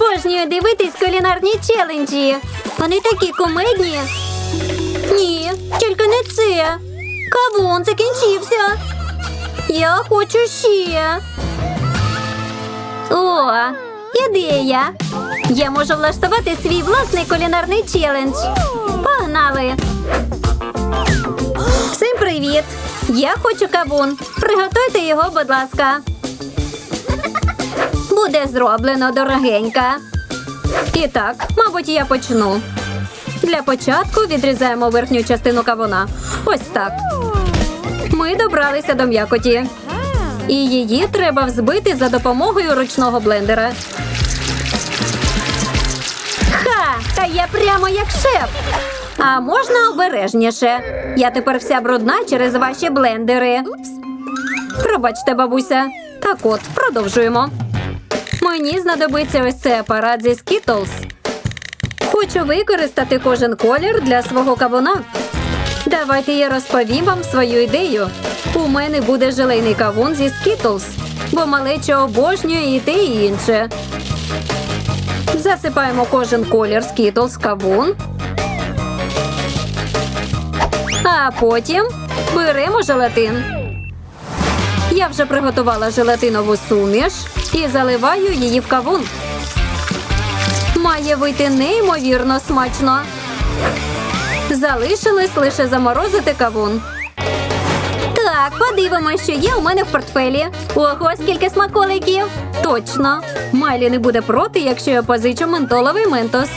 Обожнюю дивитись кулінарні челенджі. Вони такі кумедні. Ні, тільки не це. Кавун закінчився. Я хочу ще. О, ідея. Я можу влаштувати свій власний кулінарний челендж. Погнали. Всім привіт! Я хочу кавун. Приготуйте його, будь ласка. Буде зроблено дорогенька. І так, мабуть, я почну. Для початку відрізаємо верхню частину кавуна. Ось так. Ми добралися до м'якоті. І її треба взбити за допомогою ручного блендера. Ха! Та я прямо як шеф. А можна обережніше. Я тепер вся брудна через ваші блендери. Пробачте, бабуся. Так от, продовжуємо. Мені знадобиться ось цей апарат зі Skittles. Хочу використати кожен колір для свого кавуна. Давайте я розповім вам свою ідею. У мене буде желейний кавун зі Skittles, бо малеча обожнює і те, і інше. Засипаємо кожен колір Skittles в кавун. А потім беремо желатин. Я вже приготувала желатинову суміш і заливаю її в кавун. Має вийти неймовірно смачно. Залишилось лише заморозити кавун. Так, подивимось, що є у мене в портфелі. Ого, скільки смаколиків! Точно. Майлі не буде проти, якщо я позичу ментоловий ментос.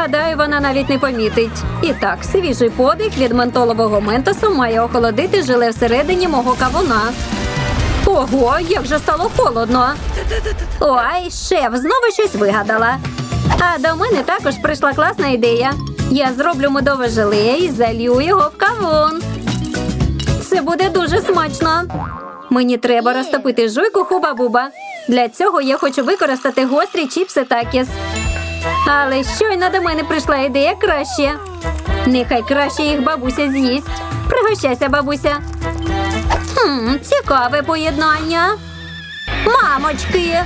Гадаю, вона навіть не помітить. І так, свіжий подих від ментолового ментосу має охолодити желе всередині мого кавуна. Ого, як же стало холодно. Ой, шеф, знову щось вигадала. А до мене також прийшла класна ідея. Я зроблю медове желе і залью його в кавун. Це буде дуже смачно. Мені треба розтопити жуйку хуба-буба. Для цього я хочу використати гострі чіпси такіс. Але щойно до мене прийшла ідея краще. Нехай краще їх бабуся з'їсть. Пригощайся, бабуся. Хм, цікаве поєднання. Мамочки,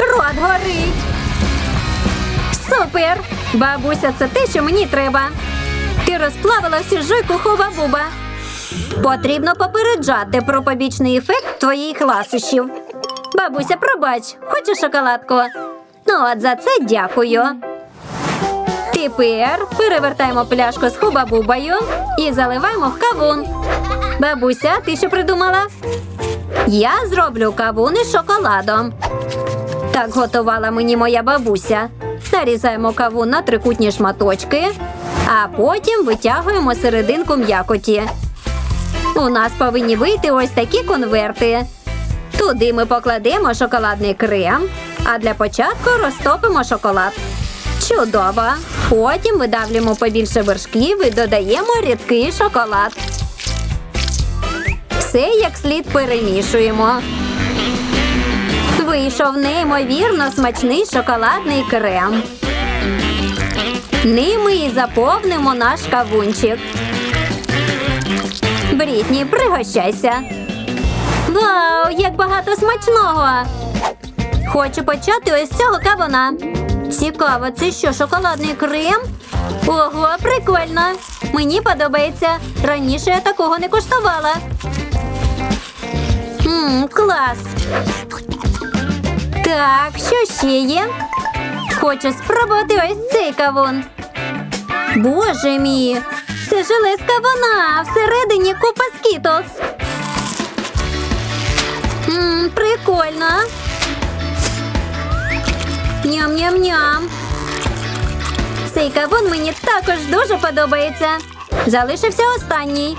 рот горить. Супер! Бабуся, це те, що мені треба. Ти розплавила всю жуйку хуба-буба. Потрібно попереджати про побічний ефект твоїх ласощів. Бабуся, пробач, хочеш шоколадку? Ну, от за це дякую. Тепер перевертаємо пляшку з хуба-бубою і заливаємо в кавун. Бабуся, ти що придумала? Я зроблю кавун із шоколадом. Так готувала мені моя бабуся. Нарізаємо кавун на трикутні шматочки, а потім витягуємо серединку м'якоті. У нас повинні вийти ось такі конверти. Туди ми покладемо шоколадний крем, а для початку розтопимо шоколад. Чудово! Потім видавлюємо побільше вершків і додаємо рідкий шоколад. Все як слід перемішуємо. Вийшов неймовірно смачний шоколадний крем. Ними і заповнимо наш кавунчик. Брітні, пригощайся. Вау, як багато смачного! Хочу почати ось з цього кавуна. Цікаво, це що, шоколадний крем? Ого, прикольно! Мені подобається. Раніше я такого не куштувала. Мм, клас. Так, що ще є? Хочу спробувати ось цей кавун. Боже мій! Це желе кавуна, всередині купа скітлс. Мм, прикольно. Ням-ням-ням. Цей кавун мені також дуже подобається. Залишився останній.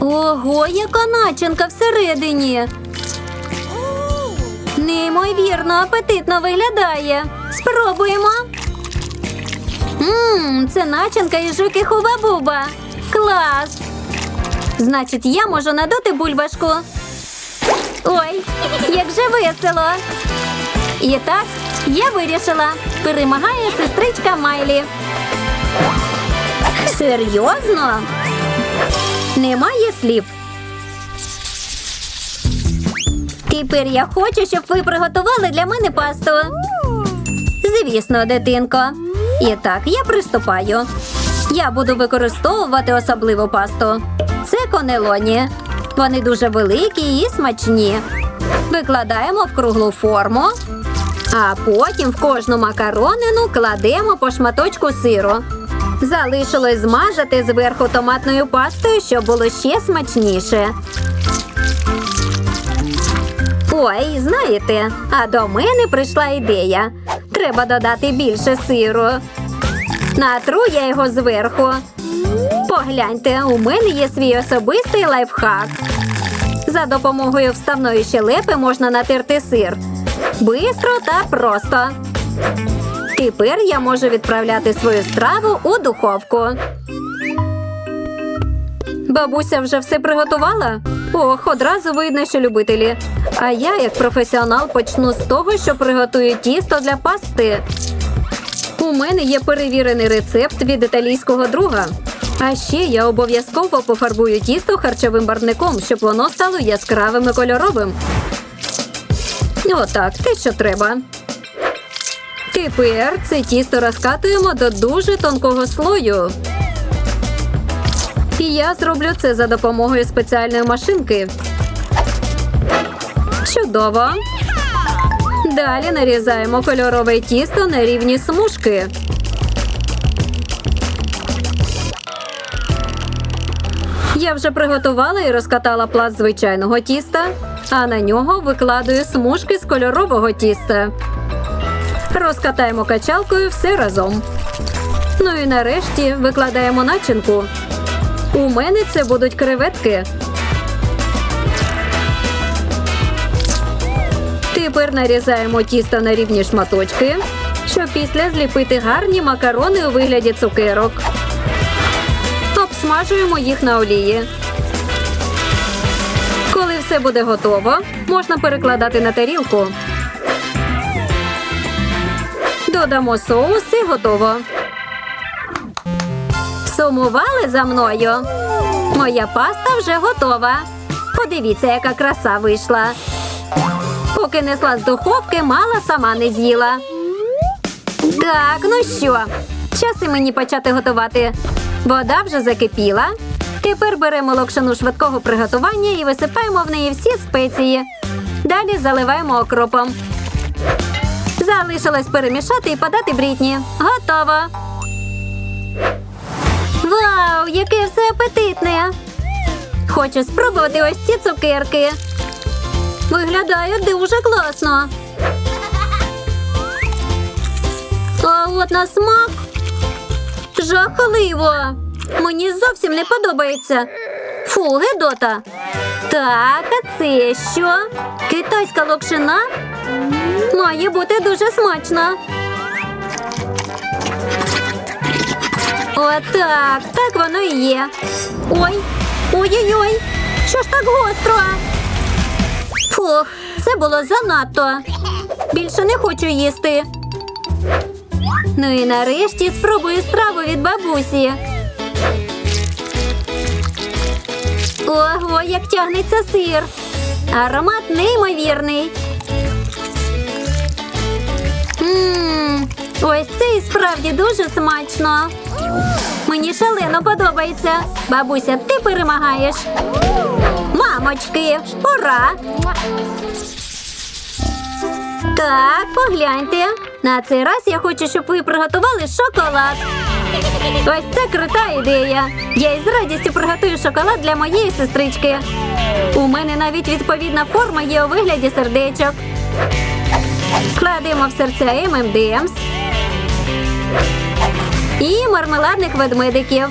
Ого, яка начинка всередині. Неймовірно, апетитно виглядає. Спробуємо. Ммм, це начинка із жуки хуба-буба. Клас! Значить, я можу надути бульбашку. Ой, як же весело. І так, я вирішила. Перемагає сестричка Майлі. Серйозно? Немає слів. Тепер я хочу, щоб ви приготували для мене пасту. Звісно, дитинко. І так, я приступаю. Я буду використовувати особливу пасту. Це конелоні. Вони дуже великі і смачні. Викладаємо в круглу форму, а потім в кожну макаронину кладемо по шматочку сиру. Залишилось змазати зверху томатною пастою, щоб було ще смачніше. Ой, знаєте, а до мене прийшла ідея. Треба додати більше сиру. Натру я його зверху. Погляньте, у мене є свій особистий лайфхак. За допомогою вставної щелепи можна натерти сир. Бистро та просто. Тепер я можу відправляти свою страву у духовку. Бабуся вже все приготувала? Ох, одразу видно, що любителі. А я, як професіонал, почну з того, що приготую тісто для пасти. У мене є перевірений рецепт від італійського друга. А ще я обов'язково пофарбую тісто харчовим барвником, щоб воно стало яскравим і кольоровим. Отак, те, що треба. Тепер це тісто розкатуємо до дуже тонкого слою. І я зроблю це за допомогою спеціальної машинки. Чудово. Далі нарізаємо кольорове тісто на рівні смужки. Я вже приготувала і розкатала пласт звичайного тіста, а на нього викладаю смужки з кольорового тіста. Розкатаємо качалкою все разом. Ну і нарешті викладаємо начинку. У мене це будуть креветки. Тепер нарізаємо тісто на рівні шматочки, щоб після зліпити гарні макарони у вигляді цукерок. Обсмажуємо їх на олії. Коли все буде готово, можна перекладати на тарілку. Додамо соус і готово. Сумували за мною. Моя паста вже готова. Подивіться, яка краса вийшла. Поки несла з духовки, мала сама не з'їла. Так, ну що, час і мені почати готувати. Вода вже закипіла. Тепер беремо локшину швидкого приготування і висипаємо в неї всі спеції. Далі заливаємо окропом. Залишилось перемішати і подати брітні. Готово. Вау, яке все апетитне! Хочу спробувати ось ці цукерки. Виглядає дуже класно. А от на смак жахливо. Мені зовсім не подобається. Фу, гедота. Так, а це що? Китайська локшина? Має бути дуже смачно. Отак, так воно і є. Ой, ой-ой-ой, що ж так гостро? Фух, це було занадто. Більше не хочу їсти. Ну і нарешті спробую страву від бабусі. Ого, як тягнеться сир. Аромат неймовірний. Ммм, ось це і справді дуже смачно. Мені шалено подобається. Бабуся, ти перемагаєш. Мамочки, ура! Так, погляньте. На цей раз я хочу, щоб ви приготували шоколад. Ось це крута ідея. Я із радістю приготую шоколад для моєї сестрички. У мене навіть відповідна форма є у вигляді сердечок. Кладемо в серця M&M's і мармеладних ведмедиків.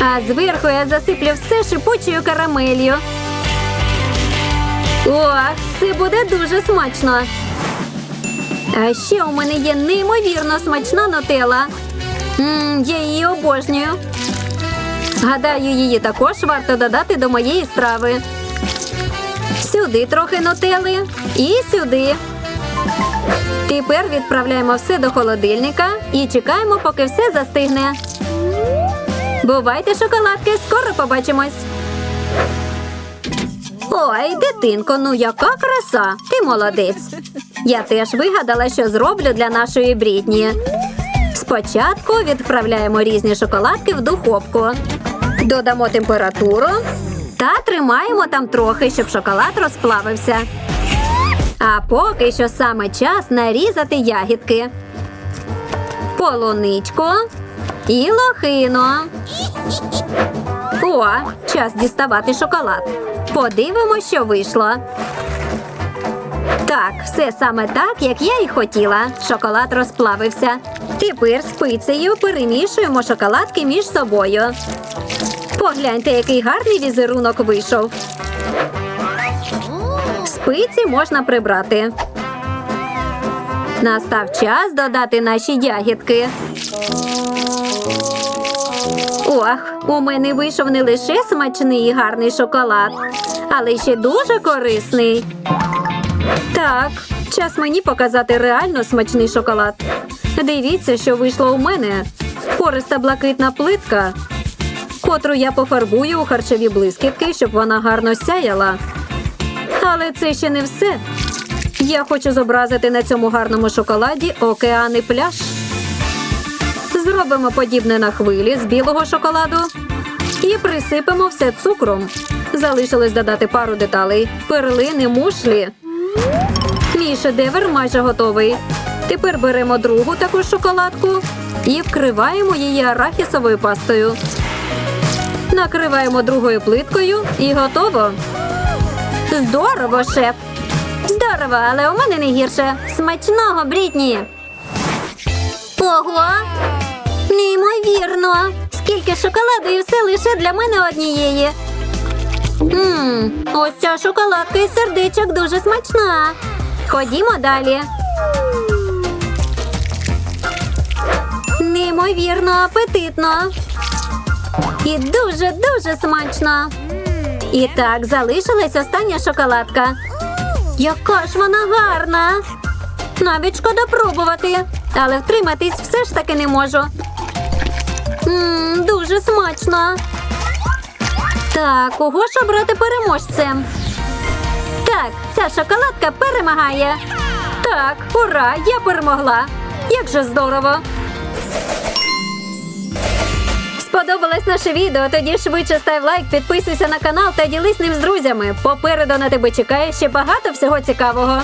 А зверху я засиплю все шипучою карамелью. О, це буде дуже смачно. А ще у мене є неймовірно смачна нутелла. Мм, я її обожнюю. Гадаю, її також варто додати до моєї страви. Сюди трохи нутели і сюди. Тепер відправляємо все до холодильника і чекаємо, поки все застигне. Бувайте, шоколадки, скоро побачимось. Ой, дитинко, ну яка краса! Ти молодець. Я теж вигадала, що зроблю для нашої брітні. Спочатку відправляємо різні шоколадки в духовку. Додамо температуру та тримаємо там трохи, щоб шоколад розплавився. А поки що саме час нарізати ягідки. Полуничку і лохину. О, час діставати шоколад. Подивимось, що вийшло. Так, все саме так, як я і хотіла. Шоколад розплавився. Тепер спицею перемішуємо шоколадки між собою. Погляньте, який гарний візерунок вийшов. Спиці можна прибрати. Настав час додати наші ягідки. Ох, у мене вийшов не лише смачний і гарний шоколад, але ще дуже корисний. Так, час мені показати реально смачний шоколад. Дивіться, що вийшло у мене. Пориста блакитна плитка, котру я пофарбую у харчові блискітки, щоб вона гарно сяяла. Але це ще не все. Я хочу зобразити на цьому гарному шоколаді океан пляж. Зробимо подібне на хвилі з білого шоколаду і присипемо все цукром. Залишилось додати пару деталей: перлини, мушлі. Мій шедевр майже готовий. Тепер беремо другу таку шоколадку і вкриваємо її арахісовою пастою. Накриваємо другою плиткою і готово. Здорово, шеф! Здорово, але у мене не гірше. Смачного, Брітні! Ого! Неймовірно! Скільки шоколаду і все лише для мене однієї. Ммм, ось ця шоколадка із сердечок дуже смачна. Ходімо далі. Неймовірно апетитно. І дуже-дуже смачно. І так, залишилась остання шоколадка. Яка ж вона гарна! Навіть шкода пробувати, але втриматись все ж таки не можу. Ммм, дуже смачно. Так, кого ж обрати переможцем? Так, ця шоколадка перемагає. Так, ура! Я перемогла. Як же здорово! Сподобалось наше відео? Тоді швидше став лайк, підписуйся на канал та ділись ним з друзями. Попереду на тебе чекає ще багато всього цікавого.